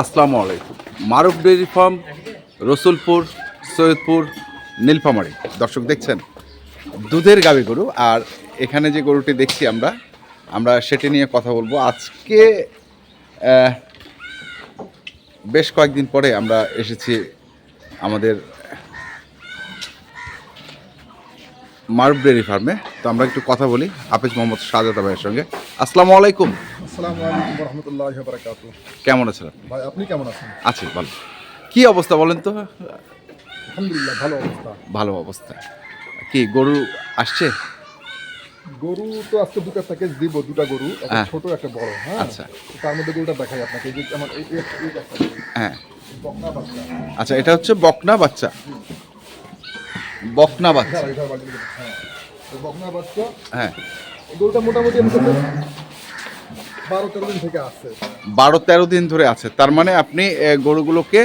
আসসালামু আলাইকুম। Maruf dairy farm, Rasulpur, Saidpur, Nilphamari. দর্শক দেখছেন, দুধের গাবি গরু। আর এখানে যে গরুটি দেখছি আমরা আমরা সেটি নিয়ে কথা বলব। আজকে বেশ কয়েকদিন পরে আমরা এসেছি আমাদের মারুফ ডেয়ারি ফার্মে। তো আমরা একটু কথা বলি, হাফিজ মোহাম্মদ শাহজাদ ভাইয়ের সঙ্গে। আসসালামু আলাইকুম। আসসালামু আলাইকুম রহমতুল্লাহ বারাকাতু কেমন আছেন আপনি ভাই আপনি কেমন আছেন আছি ভালো কি অবস্থা বলেন তো আলহামদুলিল্লাহ ভালো অবস্থা ভালো অবস্থা কি গরু আসছে গরু তো আজকে দুটো প্যাকেজ দিব দুটা গরু একটা হ্যাঁ। ছোট একটা বড় হ্যাঁ আচ্ছা। তার মধ্যে গরুটা দেখাই আপনাকে এই যে আমার এই হ্যাঁ বকনা বাচ্চা আচ্ছা এটা হচ্ছে বকনা বাচ্চা বকনা বাচ্চা হ্যাঁ, হ্যাঁ বকনা বাচ্চা হ্যাঁ গরুটা মোটামুটি কাছে বারো তেরো দিন থেকে আসছে বারো তেরো দিন ধরে আছে। তার মানে আপনি গরুগুলোকে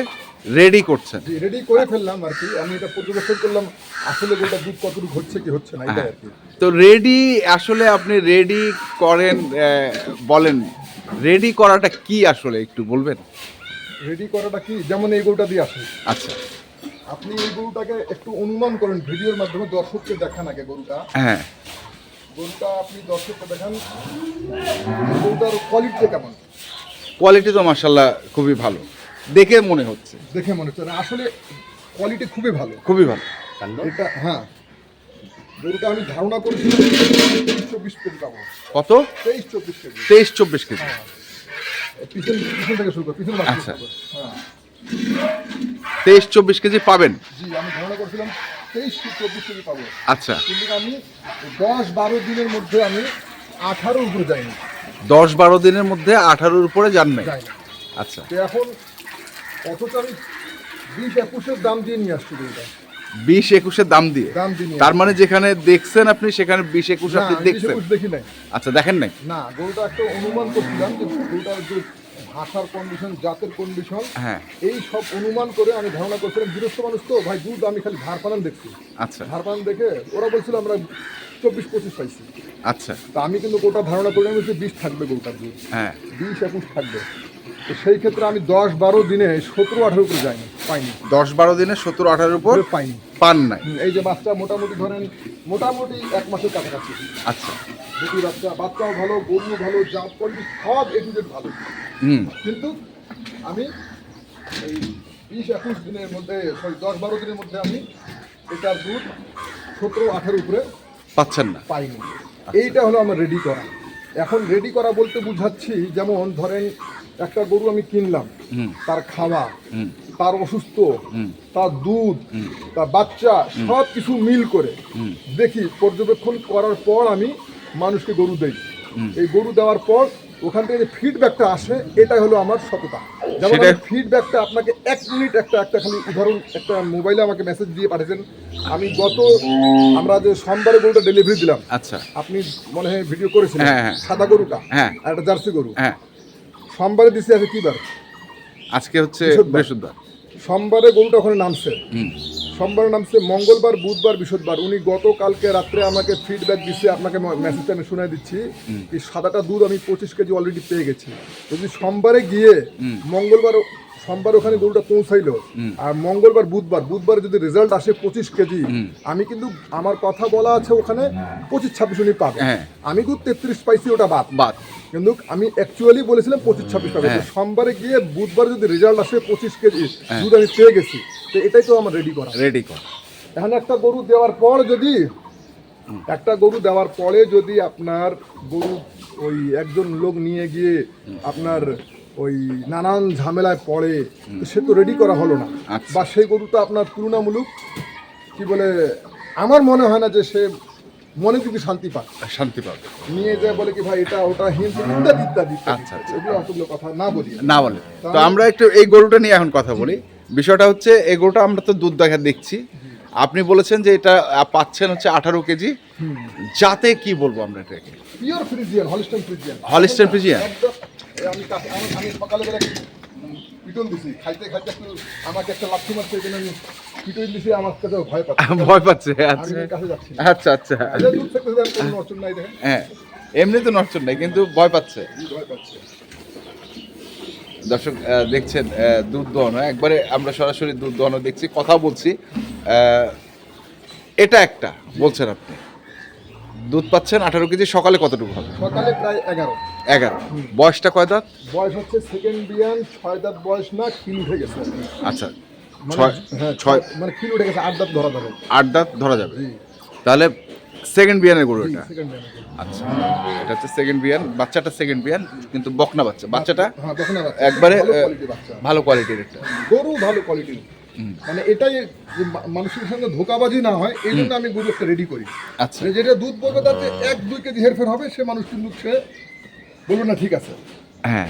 রেডি করছেন। রেডি করে ফেললাম আর কি। আমি এটা পর্যবেক্ষণ করলাম আসলে গরুটা দুধ কতটুকু ঘটছে কি হচ্ছে না এটা হ্যাঁ। আর কি। তো রেডি আসলে আপনি রেডি করেন বলেন রেডি করাটা কি আসলে একটু বলবেন? রেডি করাটা কি? যেমন এই গরুটা দিয়ে আসে আচ্ছা। আপনি এই গরুটাকে একটু অনুমান করেন ভিডিওর মাধ্যমে দর্শককে দেখান আগে গরুটা। হ্যাঁ। গরুটা আপনি দর্শককে দেখান। কোয়ালিটিটা কেমন? কোয়ালিটি তো মার্শাল্লাহ খুবই ভালো। দেখে মনে হচ্ছে। দেখে মনে হচ্ছে। না, আসলে কোয়ালিটি খুবই ভালো। খুবই ভালো। এটা হ্যাঁ। গরুটা আমি ধারণা করেছিলাম তেইশ চব্বিশ কেজি পাবো। কত? তেইশ চব্বিশ কেজি। তেইশ চব্বিশ কেজি। হ্যাঁ। পিছন পিছন থেকে শুরু করো পিছন মাছ আচ্ছা। হ্যাঁ। তেইশ চব্বিশ কেজি পাবেন। জি আমি ধারণা করেছিলাম তেইশ চব্বিশ কেজি পাবো। আচ্ছা। কিন্তু আমি দশ বারো দিনের মধ্যে আমি আঠারো উপরে যাইনি। দশ বারো দিনের মধ্যে আঠারোর উপরে যান নাই? আচ্ছা। এখন অথচ আমি বিশ একুশের দাম দিয়ে নিয়ে আসছি বিশ একুশের দাম দিয়ে? দাম তার মানে যেখানে দেখছেন আপনি সেখানে বিশ একুশ আপনি দেখছেন? দেখি নাই। আচ্ছা দেখেন নাই? না গরুটা একটা অনুমান করছিলাম যে গরুটার যে ভাষার কন্ডিশন জাতের কন্ডিশন হ্যাঁ। এই সব অনুমান করে আমি ধারণা করছিলাম গৃহস্থ মানুষ তো ভাই দুধ আমি খালি ধার দেখছি। আচ্ছা। ধার দেখে ওরা বলছিল আমরা চব্বিশ পঁচিশ পাইছি। আচ্ছা। তা আমি কিন্তু গোটা ধারণা করলাম যে বিষ থাকবে গরুটার দুধ। হ্যাঁ। বিশ একুশ থাকবে। তো সেই ক্ষেত্রে আমি দশ বারো দিনে সতেরো আঠারো উপরে যাইনি পাইনি। দশ বারো দিনে সতেরো আঠারোর উপর পাইনি। পান নাই। এই যে বাচ্চা মোটামুটি ধরেন মোটামুটি এক মাসের কাছাকাছি। আচ্ছা। দুটি বাচ্চা বাচ্চাও ভালো গরু ভালো জাত কোয়ালিটি সব এ ভালো। কিন্তু আমি এই বিশ একুশ দিনের মধ্যে সরি দশ বারো দিনের মধ্যে আমি এটার দুধ সতেরো আঠারো উপরে পাচ্ছেন না। পাইনি। এইটা হলো আমার রেডি করা। এখন রেডি করা বলতে বুঝাচ্ছি যেমন ধরেন একটা গরু আমি কিনলাম তার খাওয়া তার অসুস্থ তার দুধ তার বাচ্চা সব কিছু মিল করে দেখি পর্যবেক্ষণ করার পর আমি মানুষকে গরু দেই। হুম। এই গরু দেওয়ার পর ওখান থেকে যে ফিডব্যাকটা আসে এটাই হলো আমার সততা। যেমন ফিডব্যাকটা আপনাকে এক মিনিট একটা একটা খালি উদাহরণ একটা মোবাইলে আমাকে মেসেজ দিয়ে পাঠিয়েছেন। আমি গত আমরা যে সোমবারে গরুটা ডেলিভারি দিলাম। আচ্ছা। আপনি মনে হয় ভিডিও করেছিলেন। হ্যাঁ, হ্যাঁ। সাদা গরুটা হ্যাঁ। আর একটা জার্সি গরু। হ্যাঁ। সোমবারে দিছি আছে কি বার আজকে হচ্ছে বৃহস্পতিবার। সোমবারে গরুটা ওখানে নামছে। সোমবার নামছে মঙ্গলবার বুধবার বৃহস্পতিবার। উনি গতকালকে রাত্রে আমাকে ফিডব্যাক দিচ্ছে আপনাকে মেসেজটা আমি শুনে দিচ্ছি সাদাটা দুধ আমি পঁচিশ কেজি অলরেডি পেয়ে গেছি। যদি সোমবারে গিয়ে। মঙ্গলবার সোমবার ওখানে গরুটা পৌঁছাইলো। আর মঙ্গলবার বুধবার। বুধবার যদি রেজাল্ট আসে পঁচিশ কেজি আমি কিন্তু আমার কথা বলা আছে ওখানে পঁচিশ ছাব্বিশ উনি পাবে। হ্যাঁ। আমি কিন্তু তেত্রিশ পাইছি ওটা বাদ। বাদ। কিন্তু আমি অ্যাকচুয়ালি বলেছিলাম পঁচিশ ছাব্বিশ পাবে। হ্যাঁ। সোমবারে গিয়ে বুধবার যদি রেজাল্ট আসে পঁচিশ কেজি হ্যাঁ। দুধ আমি পেয়ে গেছি। তো এটাই তো আমার রেডি করা। রেডি করা। এখন একটা গরু দেওয়ার পর যদি একটা গরু দেওয়ার পরে যদি আপনার গরু ওই একজন লোক নিয়ে গিয়ে আপনার ওই নানান ঝামেলায় পড়ে তো সে তো রেডি করা হলো না। আচ্ছা। বা সেই গরুটা আপনার তুলনামূলক কি বলে আমার মনে হয় না যে সে মনে যদি শান্তি পায় শান্তি পাবে। নিয়ে যায় বলে কি ভাই এটা ওটা হিন্দি ইত্যাদি ইত্যাদি। আচ্ছা, আচ্ছা। এগুলো অতগুলো কথা না বলি। না বলে। তো আমরা একটু এই গরুটা নিয়ে এখন কথা বলি। বিষয়টা হচ্ছে এই গরুটা আমরা তো দুধ দেখা দেখছি। আপনি বলেছেন যে এটা পাচ্ছেন হচ্ছে আঠারো কেজি। যাতে কি বলব আমরা এটাকে? Pure Friesian Holstein Friesian Holstein Friesian? একদম এই আমি কাছে- আমি আমি সকালে পিটন দিছি। খাইতে খাইতে একটু আমাকে একটা লাঠি মারছে এখানে আমি পিটন দিছি আমার কাছে ভয় পাচ্ছে। ভয় পাচ্ছে আচ্ছা। আচ্ছা আচ্ছা। হ্যাঁ এমনি তো নষ্ট নাই কিন্তু ভয় পাচ্ছে। ভয় পাচ্ছে। দর্শক দেখছেন দুধ দোহানো একবারে আমরা সরাসরি দুধ দোহানো দেখছি কথা বলছি। এটা একটা বলছেন আপনি। দুধ পাচ্ছেন আঠারো কেজি সকালে কতটুকু হবে? সকালে প্রায় এগারো। এগারো। বয়সটা কয় দাঁত? বয়স হচ্ছে সেকেন্ড বিয়ান ছয় দাঁত বয়স না কিল উঠে গেছে। আচ্ছা মানে- ছয় হ্যাঁ ছয় মানে কিল উঠে গেছে আট দাঁত ধরা ধরে আট দাঁত ধরা যাবে। তাহলে সেকেন্ড বিয়ানের গরু এটা? আচ্ছা এটা হচ্ছে সেকেন্ড বিয়ান বাচ্চাটা সেকেন্ড বিয়ান কিন্তু বকনা বাচ্চা। বাচ্চাটা হ্যাঁ একবারে ভালো কোয়ালিটির একটা। গরু ভালো কোয়ালিটির মানে এটাই মানুষের সঙ্গে ধোকাবাজি না হয় এই জন্য আমি গরু একটা রেডি করি। আচ্ছা। যেটা দুধ বলবে তাতে এক দুই কেজি হেরফের হবে সে মানুষ কিন্তু সে বলবে না ঠিক আছে। হ্যাঁ।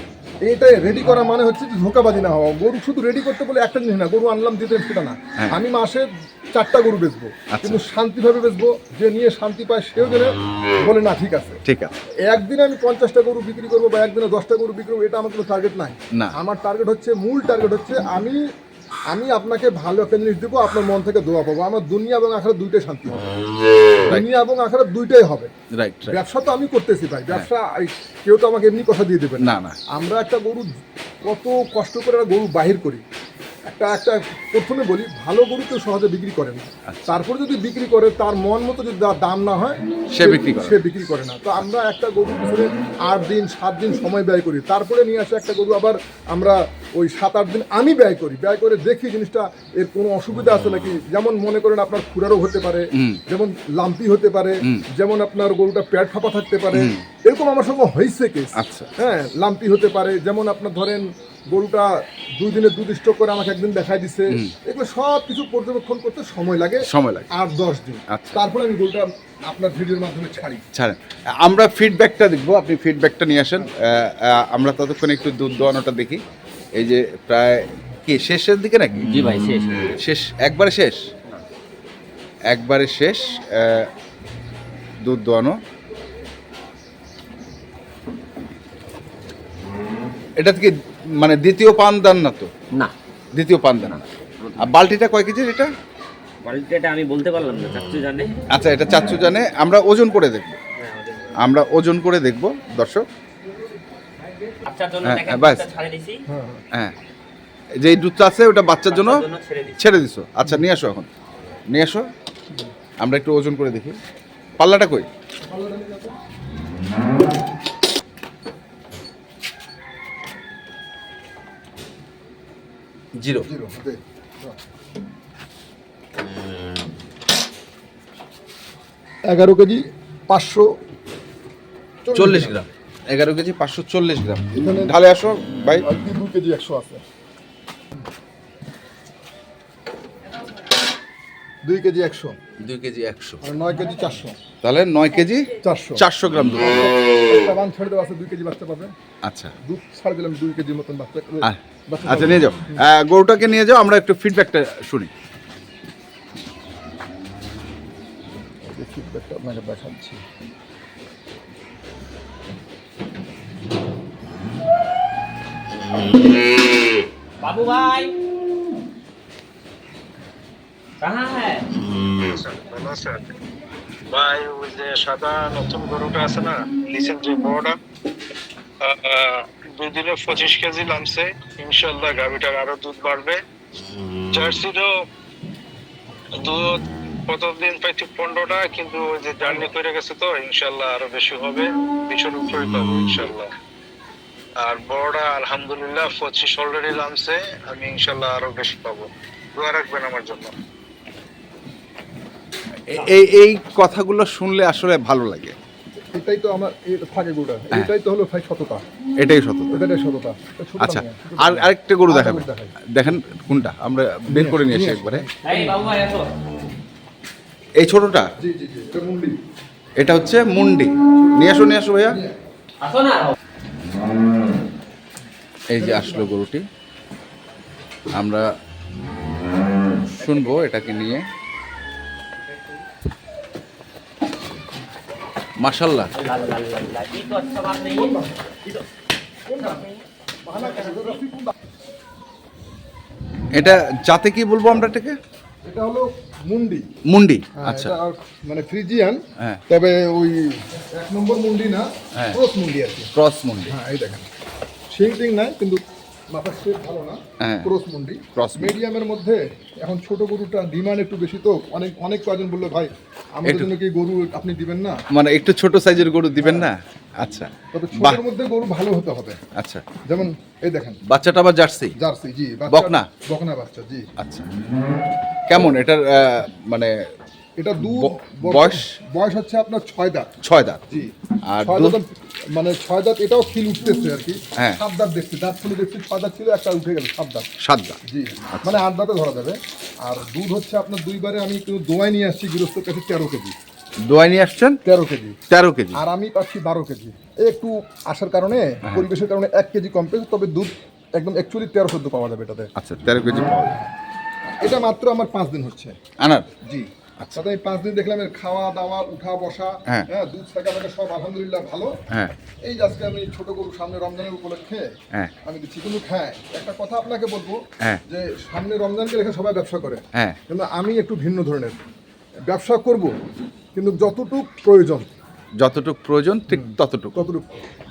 এইটাই রেডি করা মানে হচ্ছে যে ধোকাবাজি না হওয়া। গরু শুধু রেডি করতে বলে একটা জিনিস না গরু আনলাম দিতে সেটা না। হ্যাঁ। আমি মাসে চারটা গরু বেচবো। আচ্ছা। কিন্তু শান্তিভাবে বেচবো যে নিয়ে শান্তি পায় সেও যেন বলে না ঠিক আছে। ঠিক আছে। একদিনে আমি পঞ্চাশটা গরু বিক্রি করব বা একদিনে দশটা গরু বিক্রি করব এটা আমার কোনো টার্গেট নাই। না। আমার টার্গেট হচ্ছে মূল টার্গেট হচ্ছে আমি আমি আপনাকে ভালো একটা জিনিস দেবো আপনার মন থেকে দোয়া পাবো। আমার দুনিয়া এবং আখড়া দুইটাই শান্তি হবে। দুনিয়া এবং আখড়া দুইটাই হবে। ব্যবসা তো আমি করতেছি ভাই। ব্যবসা কেউ তো আমাকে এমনি কথা দিয়ে দেবে না না। আমরা একটা গরু কত কষ্ট করে একটা গরু বাহির করি। একটা একটা প্রথমে বলি ভালো গরু তো সহজে বিক্রি করে না। তারপর যদি বিক্রি করে তার মন মতো যদি দাম না হয় সে বিক্রি সে বিক্রি করে না। তো আমরা একটা গরু পিছনে আট দিন সাত দিন সময় ব্যয় করি। তারপরে নিয়ে আসে একটা গরু আবার আমরা ওই সাত আট দিন আমি ব্যয় করি। ব্যয় করে দেখি জিনিসটা এর কোনো অসুবিধা আছে নাকি? যেমন মনে করেন আপনার খুরা রোগ হতে পারে যেমন লাম্পি হতে পারে যেমন আপনার গরুটা প্যাট ফাঁপা থাকতে পারে। এরকম আমার সঙ্গে হয়েছে কেস আচ্ছা। হ্যাঁ লাম্পি হতে পারে যেমন আপনার ধরেন গরুটা দুই দিনে দুধ স্টক করে আমাকে একদিন দেখাই দিছে। এগুলো সব কিছু পর্যবেক্ষণ করতে সময় লাগে। সময় লাগে। আর দশ দিন। আচ্ছা। তারপরে আমি গরুটা আপনার ভিডিওর মাধ্যমে ছাড়ি। ছাড়েন। আমরা ফিডব্যাকটা দেখব আপনি ফিডব্যাকটা নিয়ে আসেন। আমরা ততক্ষণ একটু দুধ দোয়ানোটা দেখি। এই যে প্রায় কি শেষের দিকে নাকি? জি ভাই শেষ। শেষ একবারে শেষ? একবারে শেষ দুধ দোয়ানো। এটা থেকে মানে দ্বিতীয় পান দান না তো? না। দ্বিতীয় পান দান না। আর বালতিটা কয় কেজির এটা? কোয়ালিটিটা আমি বলতে পারলাম না চাচ্ছু জানে। আচ্ছা এটা চাচ্ছু জানে। আমরা ওজন করে দেখব। আমরা ওজন করে দেখব দর্শক। হ্যাঁ, হ্যাঁ, হ্যাঁ হ্যাঁ। যে দুধটা আছে ওটা বাচ্চার জন্য ছেড়ে দিছো। আচ্ছা নিয়ে আসো এখন। নিয়ে আসো। আমরা একটু ওজন করে দেখি। পাল্লাটা কই? জিরো। এগারো কেজি? পাঁচশো চল্লিশ গ্রাম। এগারো কেজি পাঁচশো চল্লিশ গ্রাম। ঢালে আসো ভাই। দু কেজি একশো আছে। দুই কেজি একশো। দুই কেজি একশো। আর নয় কেজি চারশো। তাহলে নয় কেজি চারশো। চারশো গ্রাম দুধ। একটা বান ছেড়ে দেওয়া আছে দুই কেজি বাচ্চা পাবে। আচ্ছা। দুধ ছাড় দিলাম দুই কেজির মতন বাচ্চা আচ্ছা নিয়ে যাও। গরুটাকে নিয়ে যাও আমরা একটু ফিডব্যাকটা শুনি। এই feedback আপনাকে দেখাচ্ছি। বাবু ভাই। কাহা ভালো আছেন? ভাই ওই যে সাদা নতুন গরুটা আছে না নিচের যে বড়টা দুই দিনে পঁচিশ কেজি নামছে। ইনশাল্লাহ গাভিটার আরও দুধ বাড়বে। জার্সিরও দুধ কতদিন পাইছি পনেরোটা কিন্তু ওই যে জার্নি করে গেছে তো ইনশাল্লাহ আরও বেশি হবে। বিশোর উপরে পাবো ইনশাল্লাহ আর বড়টা আলহামদুলিল্লাহ পঁচিশ অলরেডি নামছে আমি ইনশাল্লাহ আরও বেশি পাবো। দোয়া রাখবেন আমার জন্য। এই এই কথাগুলো শুনলে আসলে ভালো লাগে। এটাই তো আমার থাকে গরুটা হ্যাঁ। এটাই তো হলো ভাই সততা। এটাই সত্য এটাই সততা। আচ্ছা আর আরেকটা গরু দেখাবেন দেখেন। কোনটা? আমরা বের করে নিয়ে আসি একবারে। এই বাবু ভাই এই ছোটটা? জি জি জি এটা মুন্ডি। এটা হচ্ছে মুন্ডি। নিয়ে আসো নিয়ে আসো ভাইয়া। আসো না। এই যে আসলো গরুটি। আমরা শুনব এটাকে নিয়ে। মাশাল্লাহ। এটা যাতে কি বলব আমরা এটাকে? এটা হলো মুন্ডি। মুন্ডি হ্যাঁ, আচ্ছা। মানে ফ্রিজিয়ান হ্যাঁ। তবে ওই এক নম্বর মুন্ডি না হ্যাঁ। ক্রস মুন্ডি আর কি। ক্রস মুন্ডি। হ্যাঁ এই দেখেন। শিং টিং নাই কিন্তু মাথা শেপ ভালো না। হ্যাঁ। ক্রস মুন্ডি। মুন্ডি। মিডিয়ামের মধ্যে এখন ছোট গরুটা ডিমান্ড একটু বেশি তো। অনেক অনেক কয়েকজন বলল ভাই আমাদের জন্য কি গরু আপনি দিবেন না? মানে একটু ছোট সাইজের গরু দিবেন না? আচ্ছা। তবে ছোটের মধ্যে গরু ভালো হতে হবে। আচ্ছা। যেমন এই দেখেন। বাচ্চাটা আবার জার্সি? জার্সি জি বকনা? বকনা বাচ্চা জি। আচ্ছা। কেমন? এটার মানে এটা দু বয়স? বয়স হচ্ছে আপনার ছয় দাঁত। ছয় দাঁত। জি। আর মানে ছয় দাঁত এটাও ফিল উঠতেছে আর কি। হ্যাঁ। সাত দাঁত দেখছি দাঁত ফুলে দেখছি ছয় দাঁত ছিল একটা উঠে গেল সাত দাঁত। সাত দাঁত। জি মানে আট দাঁতে ধরা যাবে। আর দুধ হচ্ছে আপনার দুইবারে আমি কিন্তু দোয়াই নিয়ে আসছি গৃহস্থর কাছে তেরো কেজি। দোয়াই নিয়ে আসছেন? তেরো কেজি। তেরো কেজি। আর আমি পাচ্ছি বারো কেজি। একটু আসার কারণে পরিবেশের কারণে এক কেজি কম পেয়েছে তবে দুধ একদম অ্যাকচুয়ালি তেরো চোদ্দ পাওয়া যাবে এটাতে। আচ্ছা তেরো কেজি। পাওয়া। এটা মাত্র আমার পাঁচ দিন হচ্ছে। আনার? জি। তাতে আমি পাঁচ দিন দেখলাম এর খাওয়া দাওয়া উঠা বসা হ্যাঁ। হ্যাঁ দুধ থাকা থাকা সব আলহামদুলিল্লাহ ভালো। হ্যাঁ। এই আজকে আমি ছোট গরু সামনে রমজানের উপলক্ষে হ্যাঁ। আমি দিচ্ছি কিন্তু হ্যাঁ একটা কথা আপনাকে বলব হ্যাঁ। যে সামনে রমজানকে রেখে সবাই ব্যবসা করে। হ্যাঁ। কিন্তু আমি একটু ভিন্ন ধরনের। ব্যবসা করব কিন্তু যতটুক প্রয়োজন। যতটুক প্রয়োজন ঠিক ততটুকু। ততটুকু।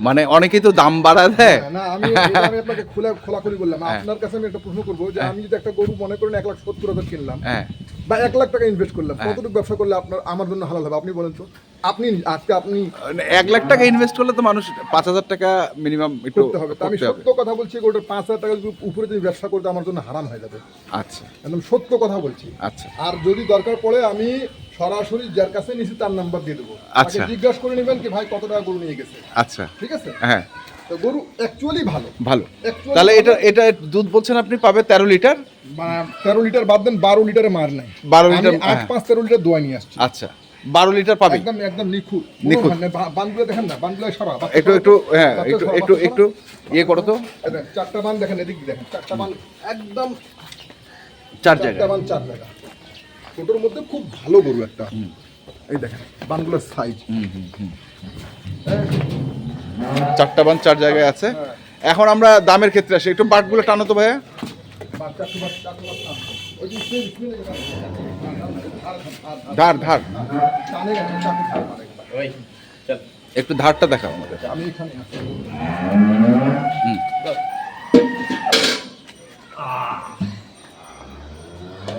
মানে অনেকেই তো দাম বাড়া দেয়। না আমি আমি আপনাকে খোলা খোলাখুলি বললাম। আপনার কাছে আমি একটা প্রশ্ন করব যে আমি যদি একটা গরু মনে করেন এক লাখ সত্তর হাজার কিনলাম হ্যাঁ। বা এক লাখ টাকা ইনভেস্ট করলাম। কতটুকু ব্যবসা করলে আপনার আমার জন্য হালাল হবে? আপনি বলেন তো। আপনি আজকে আপনি এক লাখ টাকা ইনভেস্ট করলে তো মানুষ পাঁচ হাজার টাকা মিনিমাম করতে হবে। আমি সত্য কথা বলছি গরুটার পাঁচ হাজার টাকা উপরে যদি ব্যবসা করতে আমার জন্য হারাম হয়ে যাবে। আচ্ছা। একদম সত্য কথা বলছি। আচ্ছা। আর যদি দরকার পড়ে আমি সরাসরি যার কাছে নিছি তার নাম্বার দিয়ে দেবো। আচ্ছা। জিজ্ঞাসা করে নেবেন কি ভাই কত টাকা গরু নিয়ে গেছে? আচ্ছা। ঠিক আছে? হ্যাঁ। তো গরু অ্যাকচুয়ালি ভালো। ভালো। তাহলে এটা এটা দুধ বলছেন আপনি পাবে তেরো লিটার? মানে তেরো লিটার বাদ দেন বারো লিটারে মার নাই। 12 লিটার, আট হ্যাঁ। পাঁচ তেরো লিটার দোয়া নিয়ে আসছি। আচ্ছা বারো লিটার পাবে একদম একদম নিখুঁত। নিখুঁত। বানগুলো দেখেন না বানগুলো সরা একটু একটু হ্যাঁ একটু একটু একটু ইয়ে করো তো। চারটা বান দেখেন এদিক দেখেন। চারটা বান একদম চার চারটা বান চার জায়গা ছোটোর মধ্যে খুব ভালো গরু একটা। এই দেখেন বানগুলোর সাইজ চারটা বান চার জায়গায় আছে। এখন আমরা দামের ক্ষেত্রে আসি। একটু বাটগুলো টানো তো ভাইয়া। ধার, ধার, একটু ধারটা দেখাও আমাদের। ধার, এগারো টাকা। এই দেখেন। ওরে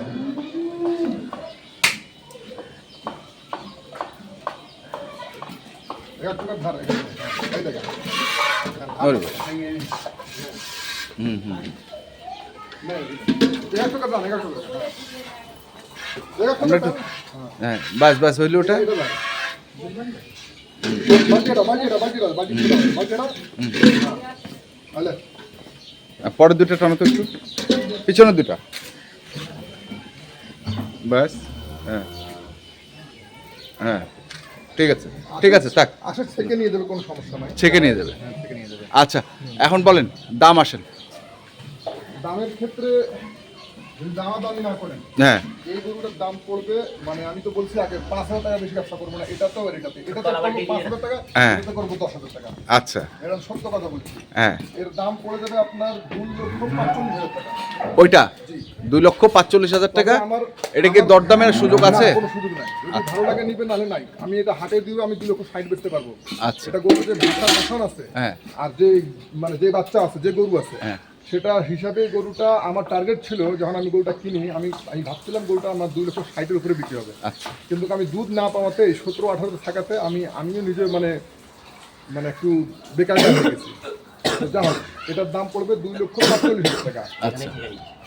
বাবা। হুম হুম এগারো টাকার দাম, এগারো টাকার দাম। এগারো টাকার একটু দাম। হ্যাঁ বাস বাস হইল ওটা। পরের দুটো টানো তো একটু। পিছনের দুটা ব্যাস হ্যাঁ। হ্যাঁ ঠিক আছে ঠিক আছে থাক। আসে থেকে নিয়ে দেবে কোনো সমস্যা নাই। ছেঁকে নিয়ে যাবে হ্যাঁ, আচ্ছা এখন বলেন দাম আসেন। দামের ক্ষেত্রে যদি দামাদামি না করেন হ্যাঁ। এই গরুটার দাম পড়বে মানে আমি তো বলছি আগে পাঁচ হাজার টাকা বেশি ব্যবসা করব না এটা তো আর এটাতে এটা তো করব পাঁচ হাজার টাকা হ্যাঁ। এটা করব দশ হাজার টাকা। আচ্ছা। এরকম সত্য কথা বলছি। হ্যাঁ। এর দাম পড়ে যাবে আপনার দুই লক্ষ পাঁচচল্লিশ হাজার টাকা। ওইটা? দুই লক্ষ পাঁচচল্লিশ হাজার টাকা? আমার- এটা কি দরদামের সুযোগ আছে? কোনো সুযোগ নাই। যদি ভালো লাগে নিবে নাহলে নাই। আমি এটা হাটে আমি দুই লক্ষ ষাট বেচতে পারব। আচ্ছা। এটা গরু যে বাচ্চা আছে হ্যাঁ। আর যে মানে যে বাচ্চা আছে যে গরু আছে হ্যাঁ। সেটা হিসাবে গরুটা আমার টার্গেট ছিল যখন আমি গরুটা কিনি আমি আমি ভাবছিলাম গরুটা আমার দুই লক্ষ ষাটের উপরে বিক্রি হবে। আচ্ছা। কিন্তু আমি দুধ না পাওয়াতে সতেরো আঠারো থাকাতে আমি আমিও নিজে মানে মানে একটু বেকার হয়ে গেছি। তো যা হোক, এটার দাম পড়বে দুই লক্ষ পাঁচচল্লিশ হাজার টাকা। আচ্ছা।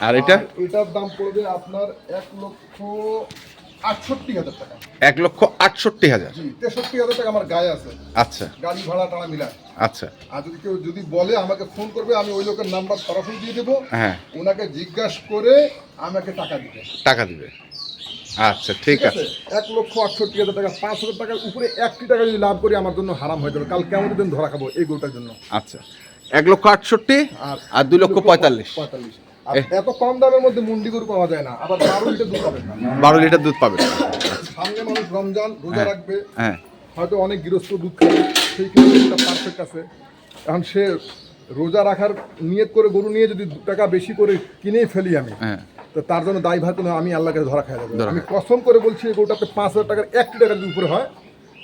আর এটা? এটার দাম পড়বে আপনার এক লক্ষ আটষট্টি হাজার টাকা। এক লক্ষ আটষট্টি হাজার। জি তেষট্টি হাজার টাকা আমার গায়ে আছে। আচ্ছা। গাড়ি ভাড়া টাড়া মিলা আচ্ছা। আর যদি কেউ যদি বলে আমাকে ফোন করবে আমি ওই লোকের নাম্বার সরাসরি দিয়ে দেবো। হ্যাঁ। ওনাকে জিজ্ঞাসা করে আমাকে টাকা দিবে। টাকা দিবে। আচ্ছা ঠিক আছে? এক লক্ষ আটষট্টি হাজার টাকা পাঁচ হাজার টাকার উপরে একটি টাকা যদি লাভ করি আমার জন্য হারাম হয়ে যাবে। কাল কেমন দিন ধরা খাব এই গরুটার জন্য? আচ্ছা। এক লক্ষ আটষট্টি আর দুই লক্ষ পঁয়তাল্লিশ। পঁয়তাল্লিশ। এত কম দামের মধ্যে মুন্ডি গরু পাওয়া যায় না। আবার বারো লিটার দুধ পাবেন। না বারো লিটার দুধ পাবে সামনে মানুষ রমজান রোজা রাখবে। হ্যাঁ। হয়তো অনেক গৃহস্থ দুধ খাবে। সেই ক্ষেত্রে পারফেক্ট আছে। এখন সে রোজা রাখার নিয়ত করে গরু নিয়ে যদি দু টাকা বেশি করে কিনেই ফেলি আমি হ্যাঁ। তো তার জন্য দায় ভার কোনো আমি আল্লাহ কাছে ধরা খাই যাব। আমি কসম করে বলছি এই গরুটাতে পাঁচ হাজার টাকার একটি টাকা যদি উপরে হয়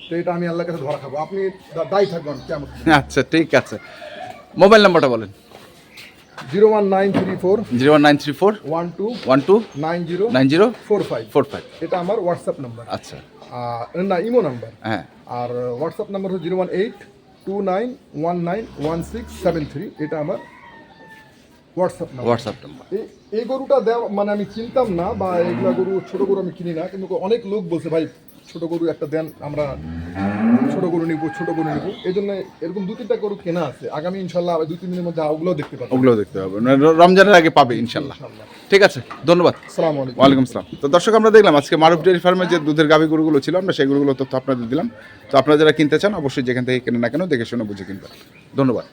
তো এটা আমি আল্লাহ কাছে ধরা খাব। আপনি দায়ী থাকবেন কেমন? আচ্ছা ঠিক আছে। মোবাইল নাম্বারটা বলেন। Zero one nine three four zero one nine three four one two one two nine zero nine zero four five. Four five. এটা আমার হোয়াটসঅ্যাপ নাম্বার। আচ্ছা। না ইমো নাম্বার। হ্যাঁ। আর হোয়াটসঅ্যাপ নাম্বার হচ্ছে zero one eight two nine one nine one six seven three. এটা আমার WhatsApp number. WhatsApp number. এই গরুটা দেওয়া মানে আমি চিনতাম না বা এগুলা গরু ছোট গরু আমি কিনি না কিন্তু অনেক লোক বলছে ভাই ছোট গরু একটা দেন আমরা ছোট গরু নিব ছোট গরু নিব। এই জন্য এরকম দু তিনটা গরু কেনা আছে। আগামী ইনশাল্লাহ আবার দুই তিন দিনের মধ্যে ওগুলো দেখতে পাবো। ওগুলো দেখতে মানে রমজানের আগে পাবে ইনশাল্লাহ। ঠিক আছে ধন্যবাদ। সালাম আলাইকুম। আসসালাম। তো দর্শক আমরা দেখলাম আজকে মারুফ ডেয়ারি ফার্মের যে দুধের গাভী গরুগুলো ছিল আমরা সেই গরুগুলো তথ্য আপনাদের দিলাম। তো আপনারা যারা কিনতে চান অবশ্যই যেখান থেকে কেনেন না কেন দেখে শুনে বুঝে কিনবেন। ধন্যবাদ।